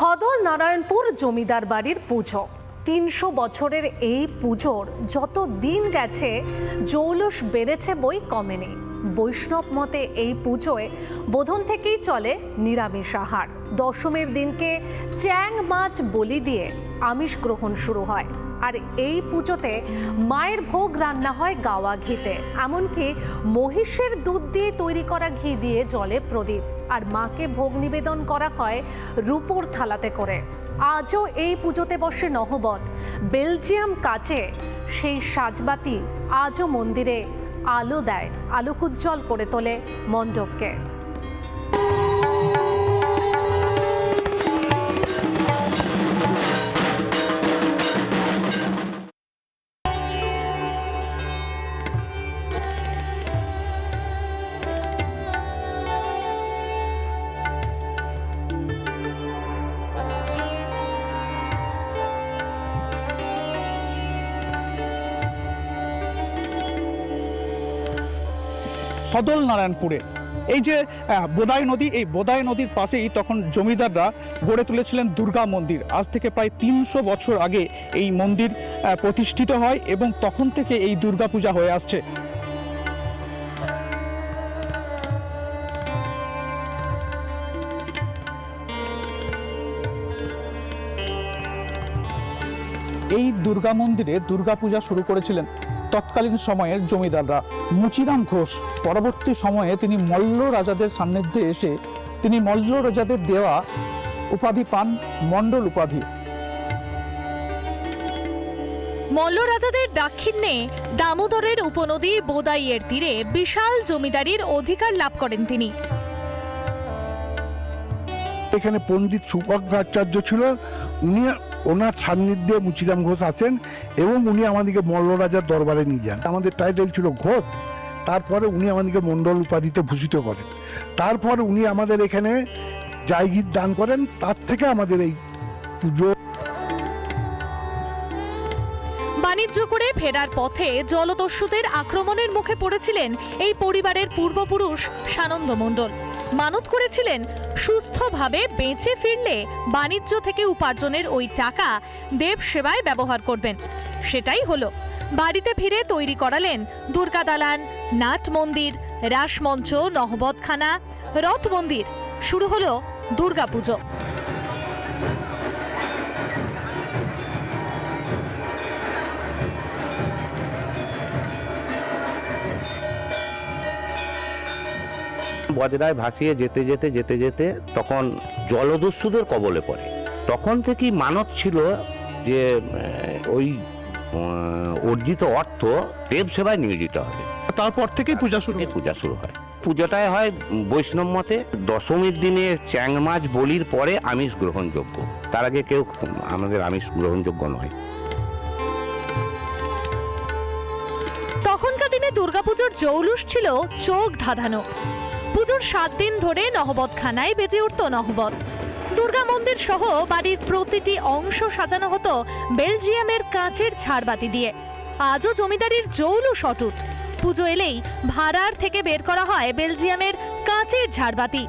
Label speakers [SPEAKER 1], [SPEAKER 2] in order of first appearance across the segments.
[SPEAKER 1] হদল নারায়ণপুর জমিদার বাড়ির পুজো। তিনশো বছরের এই পুজোর যত দিন গেছে, জৌলুস বেড়েছে বই কমেনি। বৈষ্ণব মতে এই পুজোয় বোধন থেকেই চলে নিরামিষ আহার। দশমীর দিনকে চ্যাং মাছ বলি দিয়ে আমিষ গ্রহণ শুরু হয়। আর এই পুজোতে মায়ের ভোগ রান্না হয় গাওয়া ঘিতে। এমনকি মহিষের দুধ দিয়ে তৈরি করা ঘি দিয়ে জলে প্রদীপ। আর মাকে ভোগ নিবেদন করা হয় রূপোর থালাতে করে। আজও এই পুজোতে বসে নহবত বেলজিয়াম কাজে সেই সাজবাতি আজও মন্দিরে আলো দেয়, আলোকুজ্জ্বল করে তোলে মণ্ডপকে।
[SPEAKER 2] সদল নারায়ণপুরে। এই যে বোদাই নদী, এই বোদাই নদীর পাশেই তখন জমিদাররা গড়ে তুলেছিলেন দুর্গা মন্দির। আজ থেকে প্রায় তিনশো বছর আগে এই মন্দির প্রতিষ্ঠিত হয় এবং তখন থেকে এই দুর্গা পূজা হয়ে আসছে। এই দুর্গা মন্দিরে দুর্গাপূজা শুরু করেছিলেন তৎকালীন সময়ের জমিদাররা। মুচিরাম ঘোষ পরবর্তী সময়ে তিনি মল্ল রাজাদের সান্নিধ্যে এসে তিনি মল্ল রাজাদের দেওয়া উপাধি পান, মণ্ডল উপাধি।
[SPEAKER 3] মল্ল রাজাদের দাক্ষিণ্যে দামোদরের উপনদী বোদাইয়ের তীরে বিশাল জমিদারির অধিকার লাভ করেন তিনি।
[SPEAKER 4] এখানে পণ্ডিত সুপজ্ঞাচার্য ছিল। উনি ওনার সান্নিধ্যে মুচিরাম ঘোষ আসেন এবং উনি আমাদেরকে মল্ল রাজার দরবারে নিয়ে যান। আমাদের টাইটেল ছিল ঘোষ। তারপরে উনি আমাদেরকে মণ্ডল উপাধিতে ভূষিত করেন। তারপর উনি আমাদের এখানে জায়গির দান করেন। তার থেকে আমাদের এই পুজো
[SPEAKER 3] বাণিজ্য করে ফেরার পথে জলদস্যুদের আক্রমণের মুখে পড়েছিলেন এই পরিবারের পূর্বপুরুষ সানন্দ মণ্ডল। মানত করেছিলেন, সুস্থভাবে বেঁচে ফিরলে বাণিজ্য থেকে উপার্জনের ওই টাকা দেব সেবায় ব্যবহার করবেন। সেটাই হলো। বাড়িতে ফিরে তৈরি করালেন দুর্গা দালান, নাট মন্দির রাসমঞ্চ নহবতখানা, রথ মন্দির। শুরু হলো দুর্গাপুজো
[SPEAKER 5] বজরায় ভাসিয়ে যেতে যেতে যেতে যেতে তখন জলদস্যুদের কবলে পড়ে। তখন থেকেই মানত ছিল যে ওই অর্জিত অর্থ দেব সেবায় নিয়োজিত হবে।
[SPEAKER 2] তারপর থেকেই পূজা শুরু
[SPEAKER 5] পূজা শুরু হয়। পূজাটায় হয় বৈষ্ণব মতে দশমীর দিনে চ্যাং মাছ বলির পরে আমিষ গ্রহণযোগ্য। তার আগে কেউ আমাদের আমিষ গ্রহণযোগ্য নয়।
[SPEAKER 3] তখনকার দিনে দুর্গাপুজোর জৌলুস ছিল চোখ ধাঁধানো। পুজোর সাত দিন ধরে নহবতখানায় বেজে উঠত নহবত। দুর্গা মন্দির সহ বাড়ির প্রতিটি অংশ সাজানো হতো বেলজিয়ামের কাঁচের ঝাড়বাতি দিয়ে। আজও জমিদারির জৌলুস অটুট। পুজো এলেই ভাড়ার থেকে বের করা হয় বেলজিয়ামের কাঁচের ঝাড়বাতি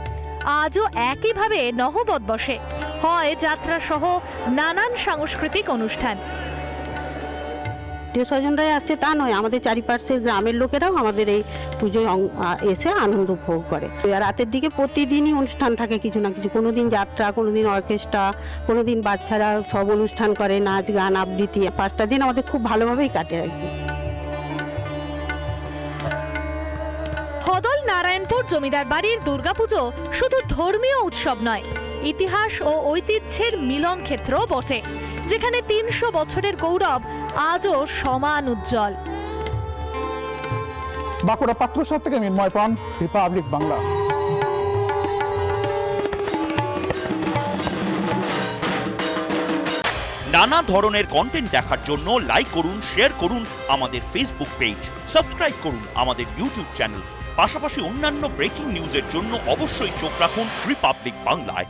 [SPEAKER 3] আজও একইভাবে নহবত বসে। হয় যাত্রা সহ নানান সাংস্কৃতিক অনুষ্ঠান।
[SPEAKER 6] আত্মীয় স্বজনরাই আসছে তা নয়, আমাদের চারিপাশের গ্রামের লোকেরাও আমাদের এই পুজোয় এসে আনন্দ উপভোগ করে। রাতের দিকে প্রতিদিনই অনুষ্ঠান থাকে কিছু না কিছু কোনো দিন যাত্রা কোনো দিন অর্কেস্ট্রা কোনো দিন বাচ্চারা সব অনুষ্ঠান করে, নাচ, গান, আবৃত্তি, পাঁচটা দিন আমাদের খুব ভালোভাবেই কাটে আর কি।
[SPEAKER 3] হদল নারায়ণপুর জমিদার বাড়ির দুর্গাপুজো শুধু ধর্মীয় উৎসব নয়, ইতিহাস ও ঐতিহ্যের মিলন ক্ষেত্রও বটে, যেখানে তিনশো বছরের গৌরব আজও সমান উজ্জ্বল।
[SPEAKER 2] বাঁকুড়া পাত্রসার থেকে মিন্ময় পান রিপাবলিক বাংলা।
[SPEAKER 7] নানা ধরনের কন্টেন্ট দেখার জন্য লাইক করুন শেয়ার করুন আমাদের ফেসবুক পেজ সাবস্ক্রাইব করুন আমাদের ইউটিউব চ্যানেল পাশাপাশি অন্যান্য ব্রেকিং নিউজের জন্য অবশ্যই চোখ রাখুন রিপাবলিক বাংলায়